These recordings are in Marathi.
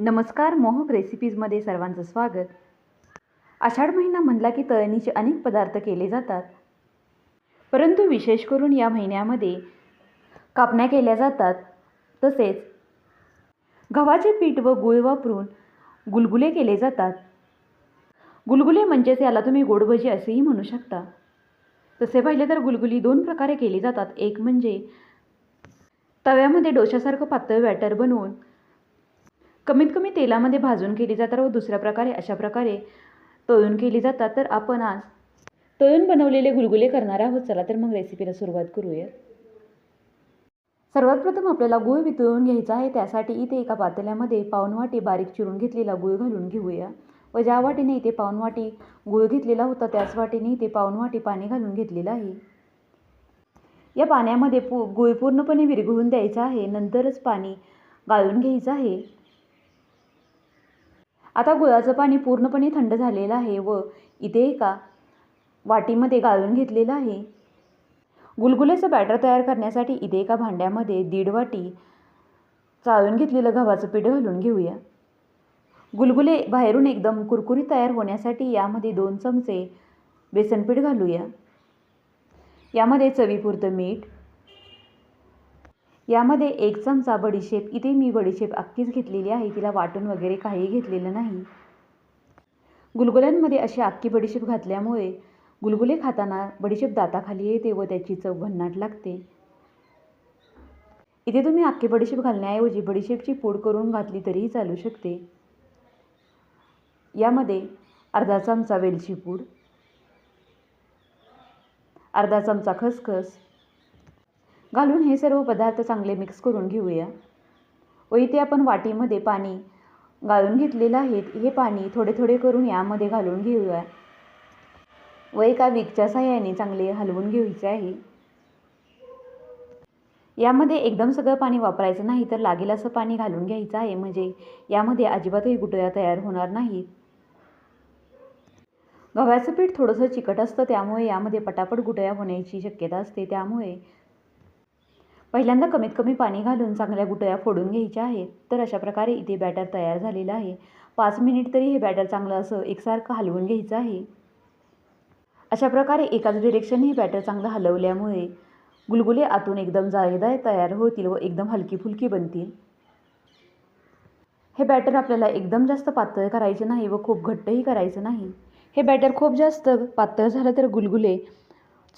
नमस्कार मोहक रेसिपीजमध्ये सर्वांचं स्वागत. आषाढ महिना म्हणला की तळणीचे अनेक पदार्थ केले जातात. परंतु विशेष करून या महिन्यामध्ये कापण्या केल्या जातात. तसेच गव्हाचे पीठ व गूळ वापरून गुलगुले केले जातात. गुलगुले म्हणजेच याला तुम्ही गोडभजी असेही म्हणू शकता. तसे पाहिले तर गुलगुली दोन प्रकारे केली जातात. एक म्हणजे तव्यामध्ये डोशासारखं पातळ बॅटर बनवून कमीत कमी तेलामध्ये भाजून केली जातात व दुसऱ्या प्रकारे अशा प्रकारे तळून केली जातात. तर आपण आज तळून बनवलेले गुलगुले करणार आहोत. चला तर मग रेसिपीला सुरुवात करूया. सर्वात प्रथम आपल्याला गूळ वितळून घ्यायचा आहे. त्यासाठी इथे एका पातेल्यामध्ये पावनवाटी बारीक चिरून घेतलेला गूळ घालून घेऊया. व ज्या वाटीने इथे पावनवाटी गूळ घेतलेला होता त्याच वाटीने इथे पावनवाटी पाणी घालून घेतलेलं आहे. या पाण्यामध्ये पू गूळ पूर्णपणे विरघळून द्यायचा आहे. नंतरच पाणी गाळून घ्यायचं आहे. आता गुळाचं पाणी पूर्णपणे थंड झालेलं आहे व इथे एका वाटीमध्ये गाळून घेतलेलं आहे. गुलगुल्याचं बॅटर तयार करण्यासाठी इथे एका भांड्यामध्ये दीड वाटी चाळून घेतलेलं गव्हाचं पीठ घालून घेऊया. गुलगुले बाहेरून एकदम कुरकुरीत तयार होण्यासाठी यामध्ये दोन चमचे बेसनपीठ घालूया. यामध्ये चवीपुरतं मीठ यामध्ये एक चमचा बडीशेप इथे मी बडीशेप अख्खीच घेतलेली आहे तिला वाटून वगैरे काही घेतलेलं नाही. गुलगुल्यांमध्ये अशी अख्खी बडीशेप घातल्यामुळे गुलगुले खाताना बडीशेप दाताखाली येते व त्याची चव भन्नाट लागते. इथे तुम्ही अख्खी बडीशेप घालण्याऐवजी बडीशेपची पूड करून घातली तरीही चालू शकते. यामध्ये अर्धा चमचा वेलची पूड अर्धा चमचा खसखस घालून हे सर्व पदार्थ चांगले मिक्स करून घेऊया. व इथे आपण वाटीमध्ये पाणी गाळून घेतलेलं आहे. हे पाणी थोडे थोडे करून यामध्ये घालून घेऊया. व एका विकच्या साह्याने चांगले हलवून घ्यायचे आहे. यामध्ये एकदम सगळं पाणी वापरायचं नाही तर लागेल असं पाणी घालून घ्यायचं आहे. म्हणजे यामध्ये अजिबातही गुटळ्या तयार होणार नाहीत. गव्हाचं पीठ थोडंसं चिकट असतं त्यामुळे यामध्ये पटापट गुटळ्या होण्याची शक्यता असते. त्यामुळे पहिल्यांदा कमीत कमी पाणी घालून चांगल्या गुटया फोडून घ्यायच्या आहेत. तर अशा प्रकारे इथे बॅटर तयार झालेलं आहे. पाच मिनिट तरी हे बॅटर चांगलं असं एकसारखं हलवून घ्यायचं आहे. अशा प्रकारे एकाच डिरेक्शन हे बॅटर चांगलं हलवल्यामुळे गुलगुले आतून एकदम जाळेदार तयार होतील व एकदम हलकी फुलकी बनतील. हे बॅटर आपल्याला एकदम जास्त पातळ करायचे नाही व खूप घट्टही करायचं नाही. हे बॅटर खूप जास्त पातळ झालं तर गुलगुले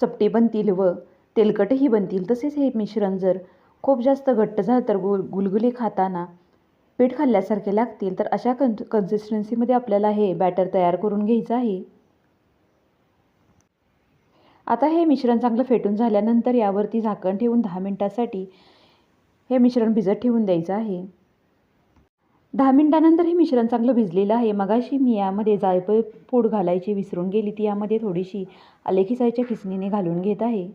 चपटे बनतील व तेलकटही बनतील तसेच हे मिश्रण जर खूप जास्त घट्ट झालं तर गुल गुलगुले खाताना पीठ खाल्ल्यासारखे लागतील. तर अशा कन कन्सिस्टन्सीमध्ये आपल्याला हे बॅटर तयार करून घ्यायचं आहे. आता हे मिश्रण चांगलं फेटून झाल्यानंतर यावरती झाकण ठेवून दहा मिनटासाठी हे मिश्रण भिजत ठेवून द्यायचं आहे. दहा मिनटानंतर हे मिश्रण चांगलं भिजलेलं आहे. मगाशी मी यामध्ये जायफळ पूड घालायची विसरून गेली ती यामध्ये थोडीशी आलेखिसायच्या खिसणीने घालून घेत आहे.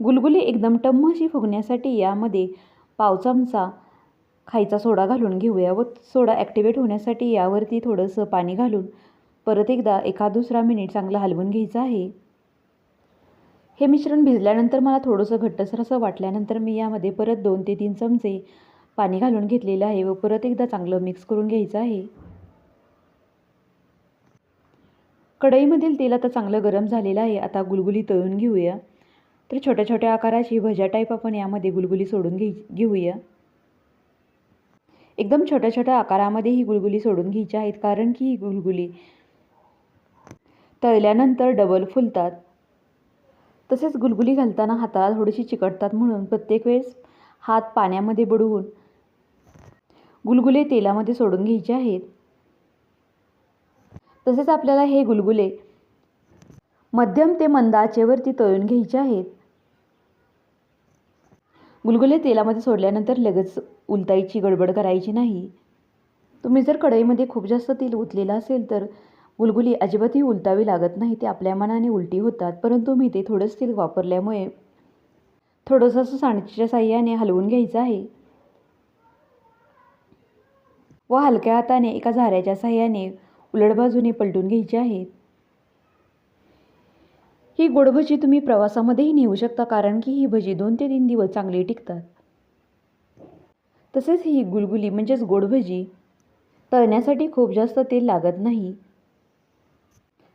गुलगुली एकदम टम्म अशी फुगण्यासाठी यामध्ये पाव चमचा खायचा सोडा घालून घेऊया व सोडा ॲक्टिवेट होण्यासाठी यावरती थोडंसं पाणी घालून परत एकदा एका दुसरा मिनिट चांगलं हलवून घ्यायचं आहे. हे मिश्रण भिजल्यानंतर मला थोडंसं घट्टसर असं वाटल्यानंतर मी यामध्ये परत दोन ते तीन चमचे पाणी घालून घेतलेलं आहे व परत एकदा चांगलं मिक्स करून घ्यायचं आहे. कढईमधील तेल आता चांगलं गरम झालेलं आहे. आता गुलगुली तळून घेऊया. तर छोट्या छोट्या आकाराची भज्या टाईप आपण यामध्ये गुलगुली सोडून घे घेऊया. एकदम छोट्या छोट्या आकारामध्ये ही गुलगुली सोडून घ्यायची आहेत कारण की ही गुलगुली तळल्यानंतर डबल फुलतात. तसेच गुलगुली घालताना हाताला थोडीशी चिकटतात म्हणून प्रत्येक वेळेस हात पाण्यामध्ये बुडवून गुलगुले तेलामध्ये सोडून घ्यायचे आहेत. तसेच आपल्याला हे गुलगुले मध्यम ते मंद आचेवरती तळून घ्यायचे आहेत. गुलगुले तेलामध्ये सोडल्यानंतर लगेच उलतायची गडबड करायची नाही. तुम्ही जर कढईमध्ये खूप जास्त तेल उतलेलं असेल तर गुलगुली अजिबातही उलटावी लागत नाही ते आपल्या मनाने उलटी होतात. परंतु मी ते थोडंच तेल वापरल्यामुळे थोडंसं असं सांडच्या साह्याने हलवून घ्यायचं आहे. व हलक्या हाताने एका झाऱ्याच्या साह्याने उलट बाजूने पलटून घ्यायचे आहेत ही गोड भजी तुम्ही प्रवासामध्येही नेऊ शकता कारण की ही भजी दोन ते तीन दिवस चांगली टिकतात. तसेच ही गुलगुली म्हणजेच गोडभजी तळण्यासाठी खूप जास्त तेल लागत नाही.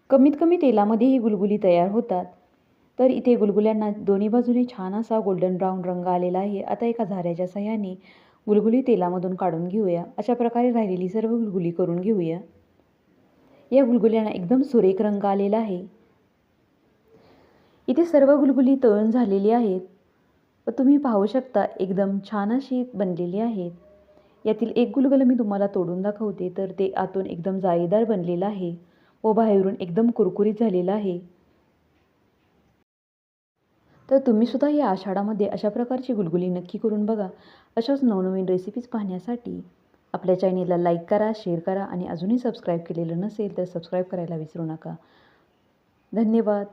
कमीत कमी तेलामध्ये ही गुलगुली तयार होतात. तर इथे गुलगुल्यांना दोन्ही बाजूने छान असा गोल्डन ब्राऊन रंग आलेला आहे. आता एका झाऱ्याच्या सहाय्याने गुलगुली तेलामधून काढून घेऊया. अशा प्रकारे राहिलेली सर्व गुलगुली करून घेऊया. या गुलगुल्यांना एकदम सुरेख रंग आलेला आहे. इथे सर्व गुलगुली तळून झालेली आहेत. व तुम्ही पाहू शकता एकदम छान अशी बनलेली आहेत. यातील एक गुलगुलं मी तुम्हाला तोडून दाखवते तर ते आतून एकदम जाळीदार बनलेलं आहे व बाहेरून एकदम कुरकुरीत झालेलं आहे. तर तुम्हीसुद्धा या आषाढामध्ये अशा प्रकारची गुलगुली नक्की करून बघा. अशाच नवनवीन रेसिपीज पाहण्यासाठी आपल्या चॅनेलला लाईक करा शेअर करा आणि अजूनही सबस्क्राईब केलेलं नसेल तर सबस्क्राईब करायला विसरू नका. धन्यवाद.